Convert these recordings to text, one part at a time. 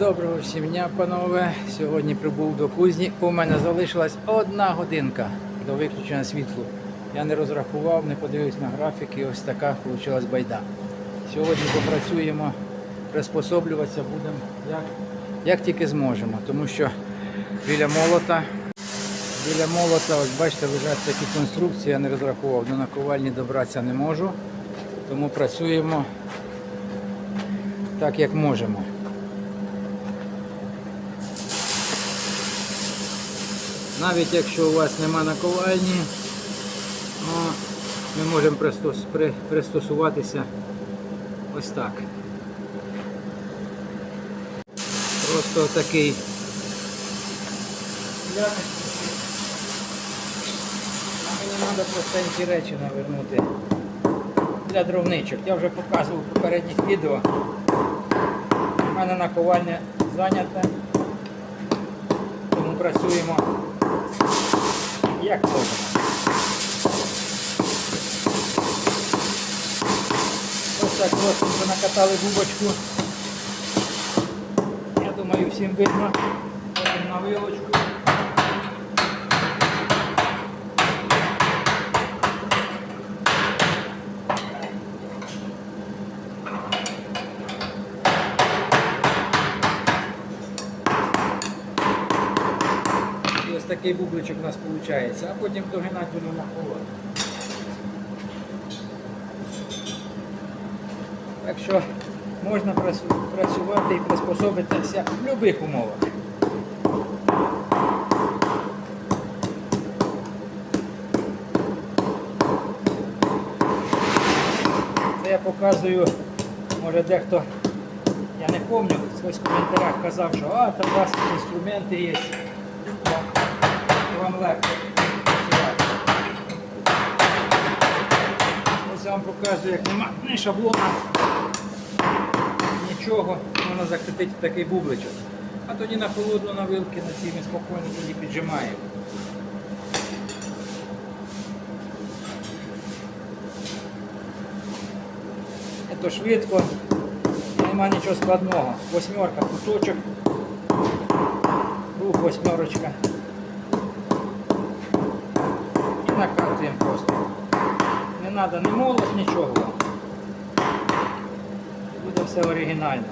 Доброго всім дня, панове. Сьогодні прибув до кузні. У мене залишилась одна годинка до виключення світлу. Я не розрахував, не подивився на графік і ось така вийшла байда. Сьогодні попрацюємо, приспособлюватися будемо як, як тільки зможемо, тому що біля молота, біля молота, ось бачите, лежать такі конструкції, я не розрахував, до наковальні добратися не можу, тому працюємо так, як можемо. Навіть якщо у вас нема наковальні, ми можемо пристос- при- пристосуватися ось так. Просто такий мені треба простенькі речі навернути для дровничок. Я вже показував в попередніх відео. У мене наковальня зайнята, тому працюємо як можемо. Ось так просто накатали губочку. Я думаю, всім видно. Потім на вилочку. Такий бубличок у нас виходить, а потім догинати будемо холод. Так що можна працювати і приспособитися в будь-яких умовах. Це я показую, може дехто, я не пам'ятаю, хтось в коментарях казав, що а, там у вас інструменти є, вам легко. Ось я вам показую, як нема ні шаблона, нічого, можна закріпити такий бубличок. А тоді на холодну на вилки на цій ми спокійно тоді піджимаємо. Це швидко, нема нічого складного. Восьмерка, кусочок, рух восьмерочка. Треба ні молот, нічого. Буде все оригінально.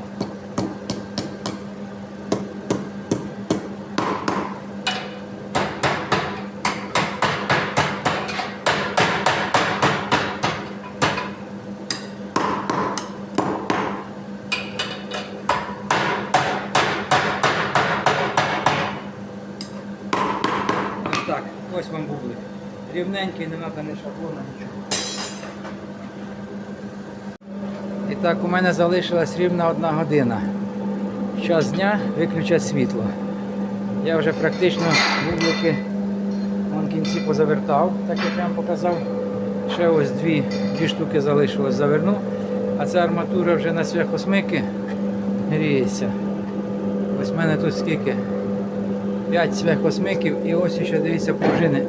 Ось вам бублик. Рівненький, не треба ні шаблона, нічого. І так, у мене залишилась рівна одна година. Час дня виключать світло. Я вже практично бублики вон кінці позавертав, так як я вам показав. Ще ось дві, дві штуки залишилось заверну. А ця арматура вже на свяхосмики гріється. Ось в мене тут скільки? 5 свяхосмиків і ось ще дивіться пружини.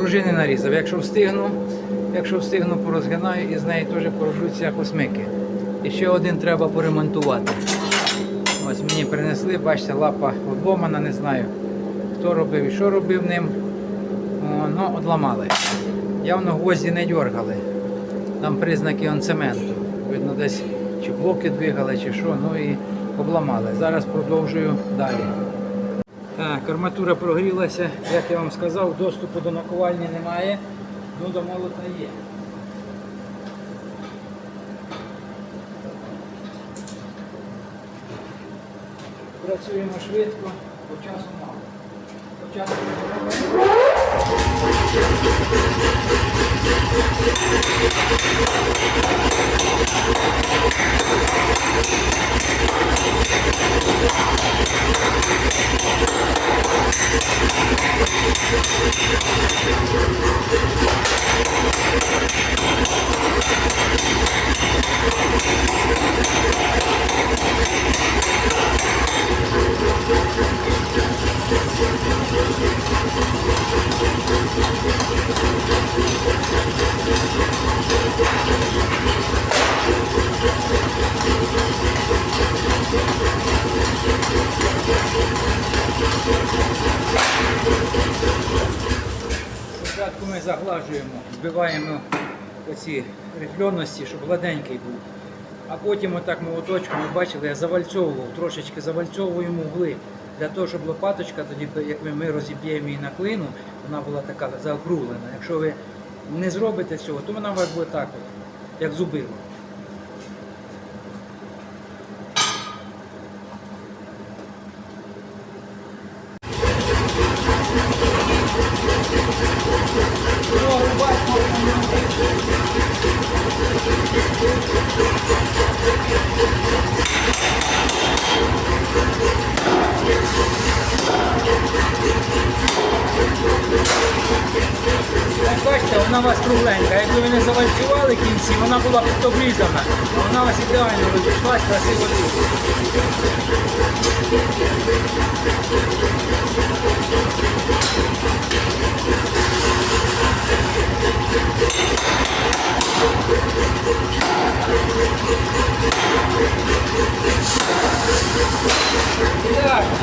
Пружини нарізав. Якщо встигну, якщо встигну, порозгинаю і з неї теж пороблю свяхосмики. І ще один треба поремонтувати. Ось мені принесли, бачите, лапа обломана, не знаю, хто робив і що робив ним. Ну, одламали. Явно гвозді не дергали. Там признаки он цементу. Видно, десь чи блоки двигали, чи що, ну і обламали. Зараз продовжую далі. Карматура прогрілася, як я вам сказав, доступу до накувальні немає, ну до молота є. Працюємо швидко, по часу мало. По часу рифльоності, щоб гладенький був. А потім отак молоточком, ви бачили, я завальцьовував, трошечки завальцьовуємо угли. Для того, щоб лопаточка тоді, як ми, розіб'ємо її на клину, вона була така заокруглена. Якщо ви не зробите цього, то вона у вас буде так, як зубило. О, рубать Як бачите, вона у вас кругленька. Якби ви не завальцювали кінці, вона була під обрізана. Вона ось ідеально розійшлась, красиво дуже. Ідеально.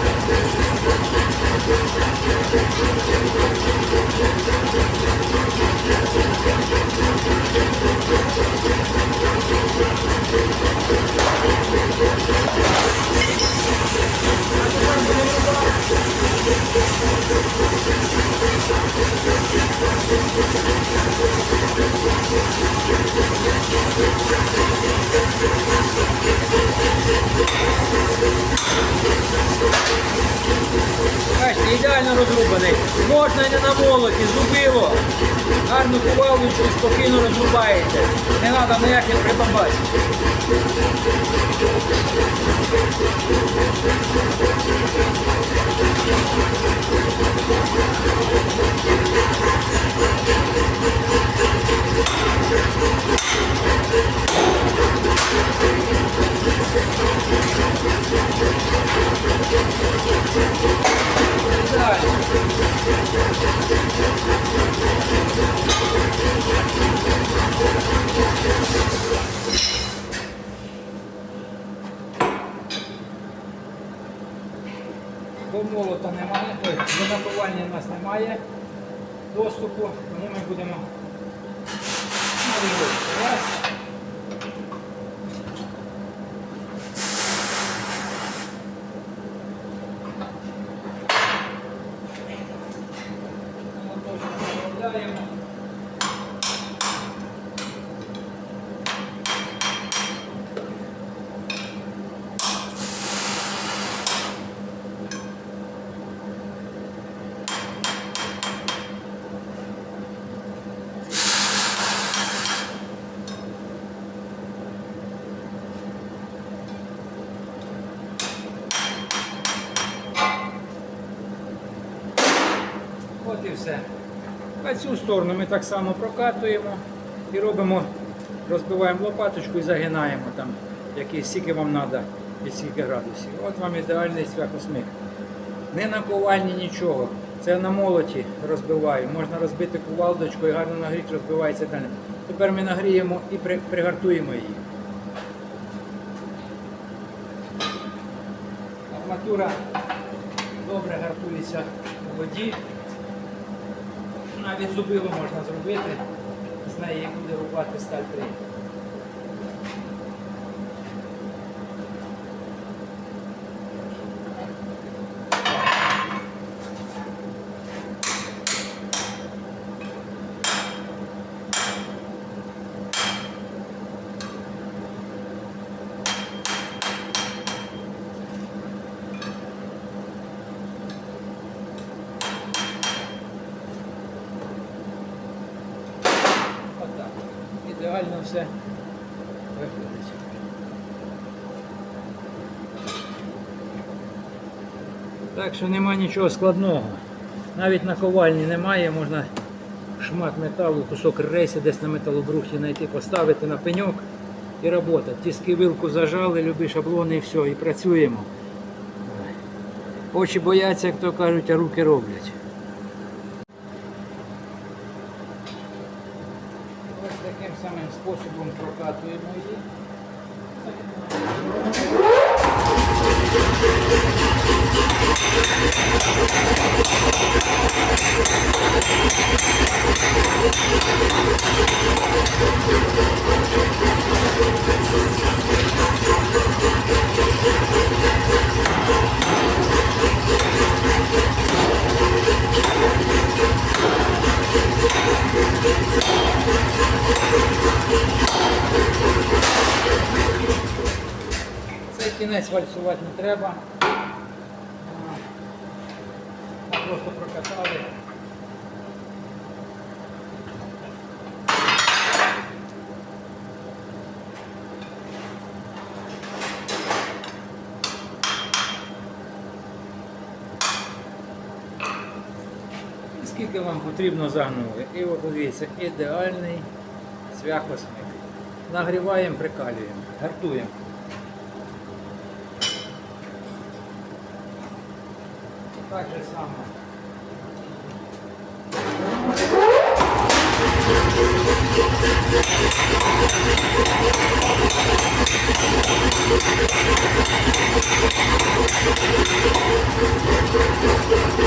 Бачите, ідеально розрубаний. Можна і не на молоті, зубило. Гарну кувалочку спокійно розрубаєте. Не треба ніяких прибамбасів. Ідеально. До молота немає, до напивання нас немає. Доступу, тому ми будемо নিয়ে все. А цю сторону ми так само прокатуємо і робимо, розбиваємо лопаточку і загинаємо там, який скільки вам треба і скільки градусів. От вам ідеальний свяхосмик. Не на ковальні нічого. Це на молоті розбиваю. Можна розбити кувалдочку і гарно нагріти, розбивається далі. Тепер ми нагріємо і при- пригартуємо її. Арматура добре гартується у воді. Навіть зубило можна зробити, з неї буде рубати сталь 3. Отак. Ідеально все виходить. Так що нема нічого складного. Навіть на ковальні немає, можна шмат металу, кусок рейси десь на металобрухті знайти, поставити на пеньок і робота. Тіски вилку зажали, любі шаблони і все, і працюємо. Очі бояться, як то кажуть, а руки роблять. Цей кінець вальсувати не треба. Просто прокатали. Скільки вам потрібно загнули? І от дивіться, ідеальний цвяхосмик. Нагріваємо, прикалюємо, гартуємо. Так же само. Це,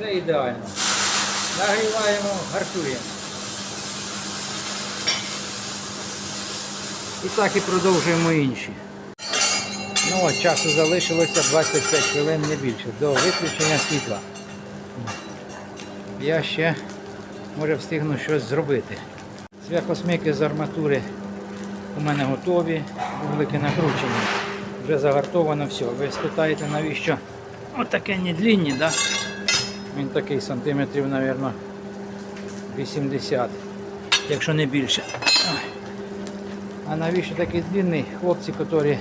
це ідеально. Нагріваємо, гартуємо. І так і продовжуємо інші. Ну от, часу залишилося 25 хвилин, не більше, до виключення світла. Я ще може встигну щось зробити. Цвяхосмики з арматури у мене готові, вуглики накручені. Вже загартовано все. Ви спитаєте, навіщо отаке недлінні, да? Він такий сантиметрів, мабуть, 80, якщо не більше. А навіщо такий длинний? Хлопці, які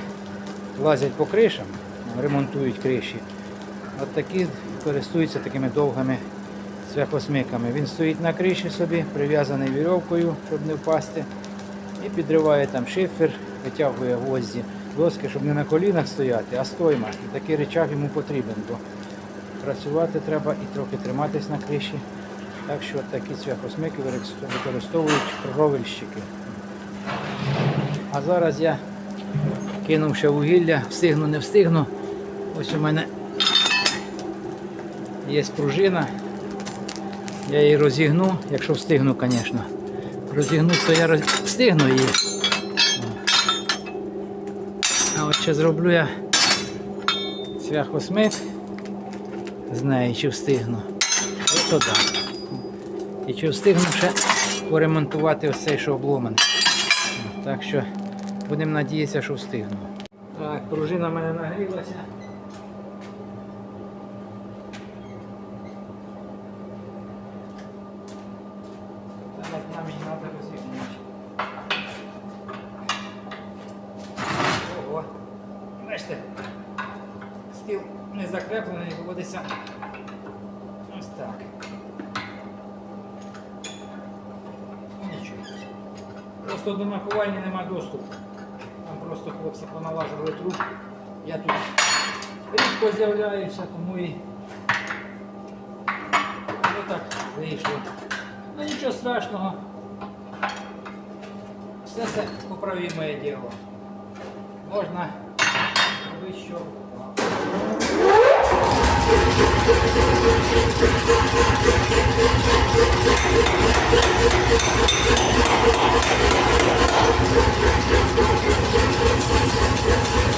лазять по кришам, ремонтують криші, от такі користуються такими довгими цвяхосмиками. Він стоїть на криші собі, прив'язаний вірьовкою, щоб не впасти. І підриває там шифер, витягує гвозді, доски, щоб не на колінах стояти, а стойма. І такий речах йому потрібен, бо працювати треба і трохи триматись на криші. Так що такі цвяхосмики використовують ровельщики. А зараз я кинув ще вугілля, встигну, не встигну. Ось у мене є пружина. Я її розігну, якщо встигну, звісно. Розігну, то я роз... встигну її. А от ще зроблю я цвяхосмик з неї, чи встигну. Ось так. І чи встигну ще поремонтувати ось цей, що. Так що будемо надіятися, що встигну. Так, пружина в мене нагрілася. Зараз нам її треба розігнути. Ого. Бачите, стіл не закреплений, виводиться ось так. Нічого. Просто до наковальні нема доступу. Там просто хлопці поналажували труп. Я тут рідко з'являюся, тому і ну так вийшло. Ну нічого страшного. Все це поправимое діло. Можна робити що. А це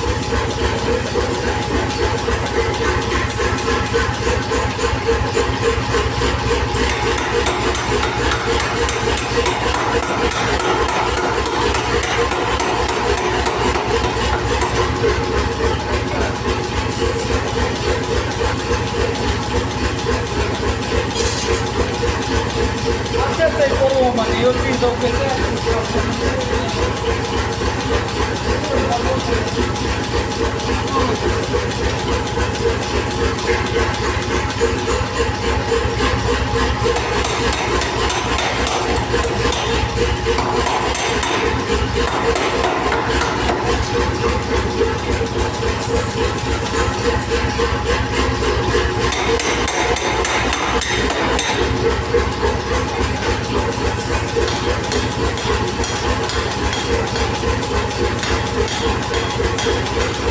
цей поломаний, Thank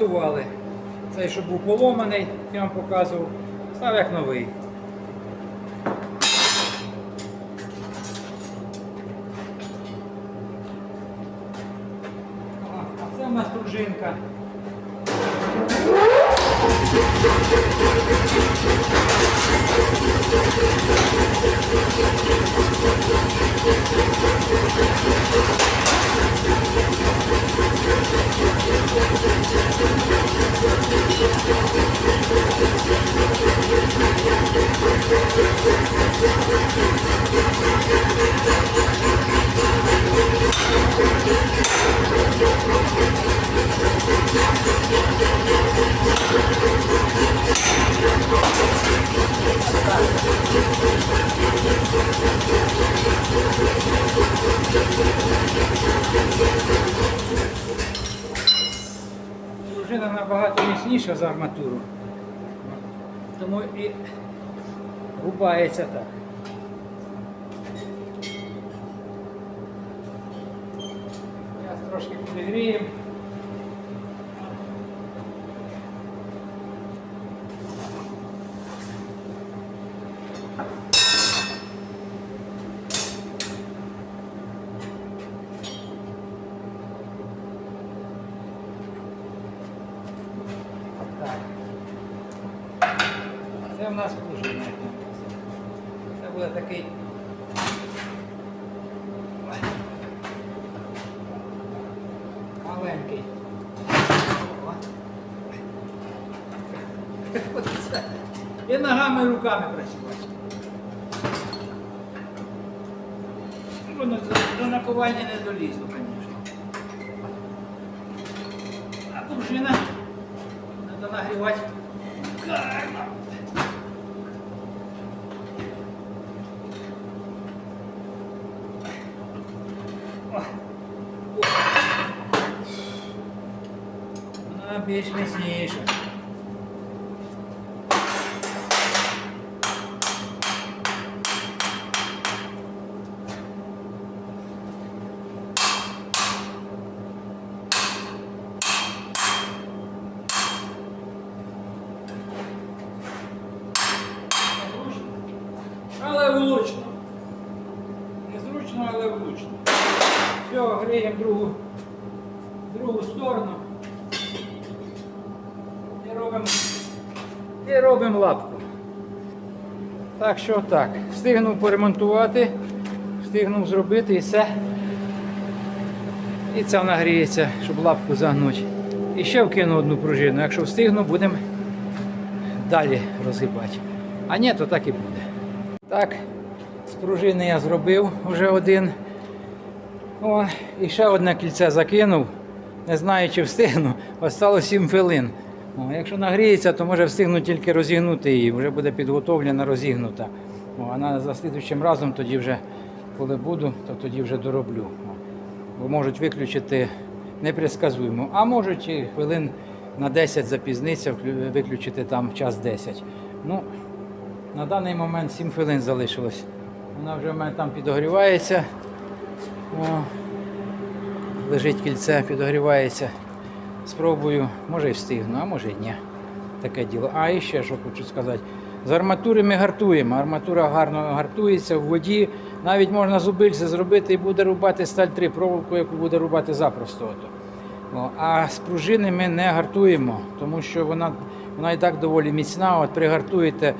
ми. Цей, що був поломаний, я вам показував, став як новий. А це у нас пружинка. Арматуру. Тому і рубається так. Зараз трошки підігріємо. Так. Це в нас пружина. як нам казали. Це буде такий. Маленький. О. Оце. І ногами, і руками працювати. Ну, До, до накування не долізу, звісно. А пружина треба нагрівати гарно. Вона більш міцніша. Незручно, влучно. Незручно, але влучно. Все, гріємо другу, другу сторону. І робимо, і робимо лапку. Так що так. Встигнув поремонтувати, встигнув зробити і все. І це нагріється, щоб лапку загнути. І ще вкину одну пружину. Якщо встигну, будемо далі розгибати. А ні, то так і буде. Так, з пружини я зробив вже один. О, і ще одне кільце закинув. Не знаю, чи встигну. Осталось 7 хвилин. О, якщо нагріється, то може встигну тільки розігнути її, вже буде підготовлена, розігнута. О, а за слідуючим разом тоді вже, коли буду, то тоді вже дороблю. О, бо можуть виключити непредсказуємо, а можуть і хвилин на 10 запізнитися, вклю- виключити там час 10. Ну, на даний момент 7 хвилин залишилось. Вона вже в мене там підогрівається. О, лежить кільце, підогрівається. Спробую, може і встигну, а може і ні. Таке діло. А і ще що хочу сказати. З арматури ми гартуємо. Арматура гарно гартується в воді. Навіть можна зубильце зробити і буде рубати сталь 3 проволоку, яку буде рубати запросто. О, А з пружини ми не гартуємо, тому що вона, вона і так доволі міцна. От пригартуєте,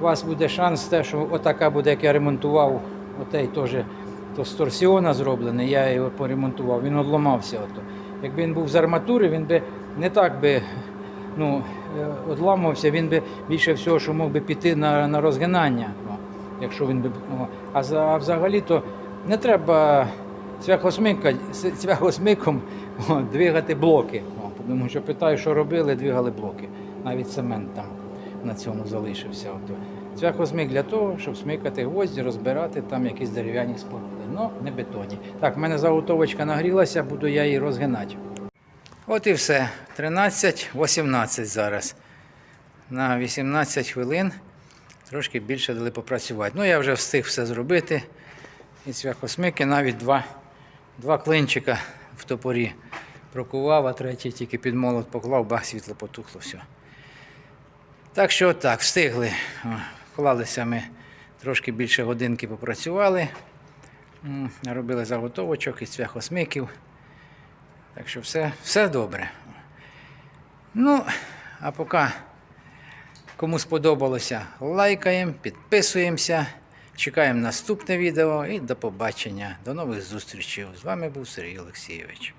у вас буде шанс те, що отака буде, як я ремонтував, отей теж то зроблений, я його поремонтував, він одламався. Ото. Якби він був з арматури, він би не так би ну, е, одламувався, він би більше всього, що мог би піти на, на розгинання. О, якщо він би, о. А, а взагалі то не треба цвяхосмиком двигати блоки. О, Тому що питаю, що робили, двигали блоки. Навіть цемент там на цьому залишився. Ото. Цвяхозмик для того, щоб смикати гвозді, розбирати там якісь дерев'яні споруди. Ну, не бетонні. Так, в мене заготовочка нагрілася, буду я її розгинати. От і все. 13-18 зараз. На 18 хвилин трошки більше дали попрацювати. Ну, я вже встиг все зробити. І цвяхосмики навіть два, два клинчика в топорі прокував, а третій тільки під молот поклав, бах, світло потухло, все. Так що так, встигли. Вклалися ми трошки більше годинки попрацювали. Робили заготовочок із цвяхосмиків. Так що все, все добре. Ну, а поки кому сподобалося, лайкаємо, підписуємося, чекаємо наступне відео і до побачення. До нових зустрічей. З вами був Сергій Олексійович.